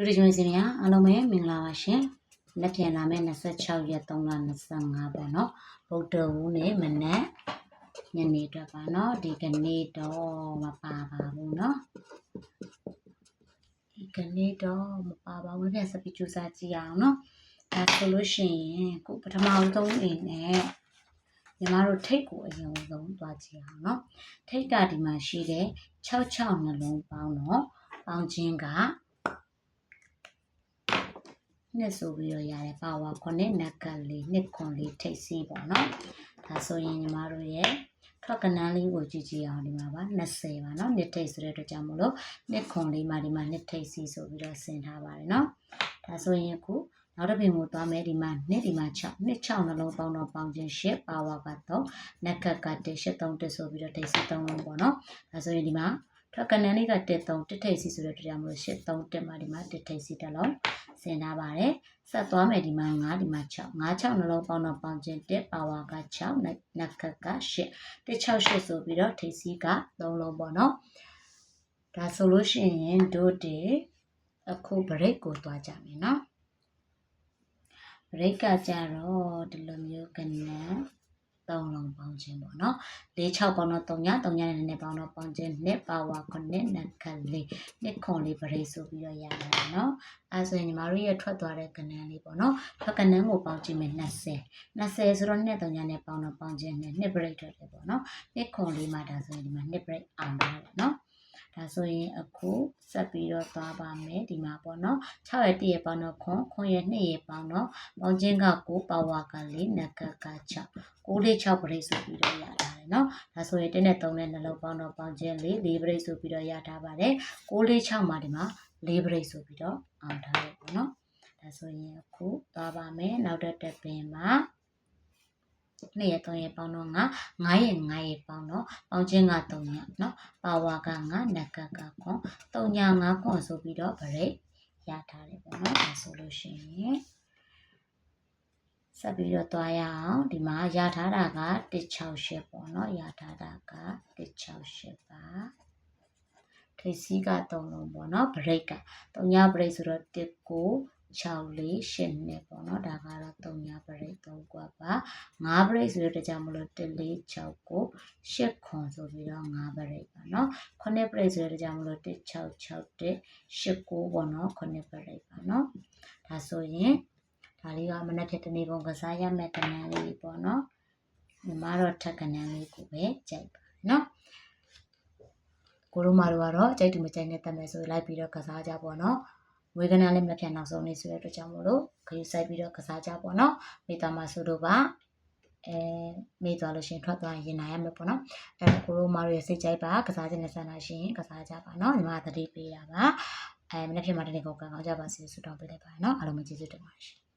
လူတွေကျွေးစင်များအားလုံးပဲမင်္ဂလာပါရှင်လက်ပြန်လာမယ့်26ရက်3လ25ပေါ့နော်ဗုဒ္ဓဝူးနေ့မနက်ညနေအတွက်ပါနော်ဒီကနေ့တော့မပါပါဘူးနော်ဒီကနေ့တော့မပါပါဘူးလက်စပီကျူစာကြည့်အောင်နော်ဒါဆိုလို့ရှိရင်ကိုပထမဆုံးအနေနဲ့ညီမတို့ထိတ်ကိုအရင်ဆုံးသွားကြည့်အောင်နော်ထိတ်ကဒီမှာရှိတဲ့66နှလုံးပေါင်းတော့ပေါင်းခြင်းက နှစ်ဆိုပြီးတော့ရတယ်ပါဝါခုနှစ်နက်ကလေးနှစ်ခွန်လေးထိတ်စီးပေါ့နော်ဒါဆိုရင်ညီမတို့ရဲ့ထွက်ကနန်းလေးကိုကြည့်ကြည့်အောင်ဒီမှာပါ20ပါနော်နှစ်ထိတ်ဆိုတဲ့အတွက်ကြောင့်မလို့နှစ်ခွန်လေးမှာဒီမှာနှစ်ထိတ်စီးဆိုပြီးတော့ဆင်ထားပါတယ်နော်ဒါဆိုရင်အခုနောက်တစ်ပင်ကိုသွားမယ်ဒီမှာနှစ်ဒီမှာ6နှစ်6နှလုံးပေါင်းတော့ပေါင်းခြင်း8ပါဝါကတော့နက်ကက1 8 3 1ဆိုပြီးတော့ထိတ်စီး3လုံးပေါ့နော်ဒါဆိုရင်ဒီမှာထွက်ကနန်းလေးက1 3 1ထိတ်စီးဆိုတဲ့တရားမလို့8 3 1မှာဒီမှာ1ထိတ်စီးတစ်လုံး ဆင်ထားပါတယ်ဆက်သွားမယ်ဒီမှာ9ဒီမှာ6 9 6နှလုံးပေါင်းတော့ပေါင်းခြင်း1ပါဝါက6နက်ကက8 1 6 8ဆိုပြီးတော့ထိတ်စီးက3လုံးပေါ့နော်ဒါဆိုလို့ရှိရင်တို့ဒီအခု break ကိုသွားကြမယ်နော် break ကကြတော့ဒီလိုမျိုးကနန်းသုံးလုံးပေါင်း ခြင်းပေါ့နော်၄6ပေါင်းတော့3ည3ညနဲ့နဲ့ပေါင်းတော့ပေါင်းခြင်းနှစ်ပါဝါ9နက်ကလေးနှစ်ခွန်လေး break ဆိုပြီးတော့ရတယ်နော်အဲဆိုရင်ညီမတို့ရဲ့ထွက်သွားတဲ့ကနန်းလေးပေါ့နော်ထွက်ကနန်းကိုပေါင်းခြင်းမယ်20 20ဆိုတော့နှစ်3ညနဲ့ပေါင်းတော့ပေါင်းခြင်းနဲ့နှစ် break ထွက်တယ်ပေါ့နော်နှစ်ခွန်လေးမှာဒါဆိုရင်ဒီမှာနှစ် break အောင်ပါတယ်နော် ဒါဆိုရင်အခုဆက်ပြီးတော့သွားပါမယ်ဒီမှာပေါ့နော်6ရဲ့1ရဲ့ပေါင်းတော့ခွန်ခွန်ရဲ့2ရဲ့ပေါင်းတော့ပေါင်းခြင်းက9ပါဝါက4နက်ကက6 6လေး6ပရိတ်ဆိုပြီးတော့ရထားတယ်နော်ဒါဆိုရင်1နဲ့3နဲ့နှလုံးပေါင်းတော့ပေါင်းခြင်း4 4ပရိတ်ဆိုပြီးတော့ရထားပါတယ်6လေး6မှာဒီမှာ4ပရိတ်ဆိုပြီးတော့အောင်ထားတယ်ပေါ့နော်ဒါဆိုရင်အခုသွားပါမယ်နောက်တစ်တက်ပင်မှာ နှစ်ရက်သုံးရက်ပေါင်းတော့ငါ9ရက်9ရက်ပေါင်းတော့ပေါင်းခြင်းက3ရက်เนาะပါဝါက9နက်ကကခွန်3ည9ခွန်ဆိုပြီးတော့ဗရိတ်ရထားတယ်ပေါ့နော်ဒါဆိုလို့ရှိရင်ဆက်ပြီးတော့တွားရအောင်ဒီမှာရထားတာက168ပေါ့နော်ရထားတာက168ပါထိပ်စီးက3လုံးပေါ့နော် break က3ည break ဆိုတော့1 9 6လေး8နဲ့ပေါ့နော်ဒါကတော့3ည break 3ကွာပါ 5 break ဆိုတဲ့ကြောင့်မလို့1 4 6ကို8ခွန်ဆိုပြီးတော့5 break ပါနော်9 break ဆိုတဲ့ကြောင့်မလို့1 6 6 1 8 9ပေါ့နော်9 break ပါနော်ဒါဆိုရင်ဒါလေးကမနက်ဖြန်တနေ့ပုံကစားရမယ့်ကဏ္ဍလေးပေါ့နော်ညီမတော့ထက်ကဏ္ဍလေးကိုပဲကြိုက်ပါနော်ကိုတို့မတို့ကတော့ကြိုက်တူမကြိုက်နဲ့တက်မယ်ဆိုလိုက်ပြီးတော့ကစားကြပေါ့နော်ဝေဒနာလေးမပြန်နောက်ဆုံးလေးဆိုတဲ့အတွက်ကြောင့်မို့လို့ ခရီးဆိုင်ပြီးတော့ကစားကြပေါ့နော်မိသားမဆိုတို့ကအဲမေ့သွားလို့ရှရင်ထွက်သွားရင်ရင်နိုင်ရမယ်ပေါ့နော်အဲကိုရိုမာရဲ့စိတ်ကြိုက်ပါကစားခြင်းနဲ့ဆန္ဒရှင်ကစားကြပါနော်ညီမသတိပေးတာပါအဲမနေ့ဖြစ်မှာတနေ့ကောင်းကောင်းကြပါစေဆုတောင်းပေးလိုက်ပါနော်အားလုံးပဲကျေးဇူးတင်ပါတယ်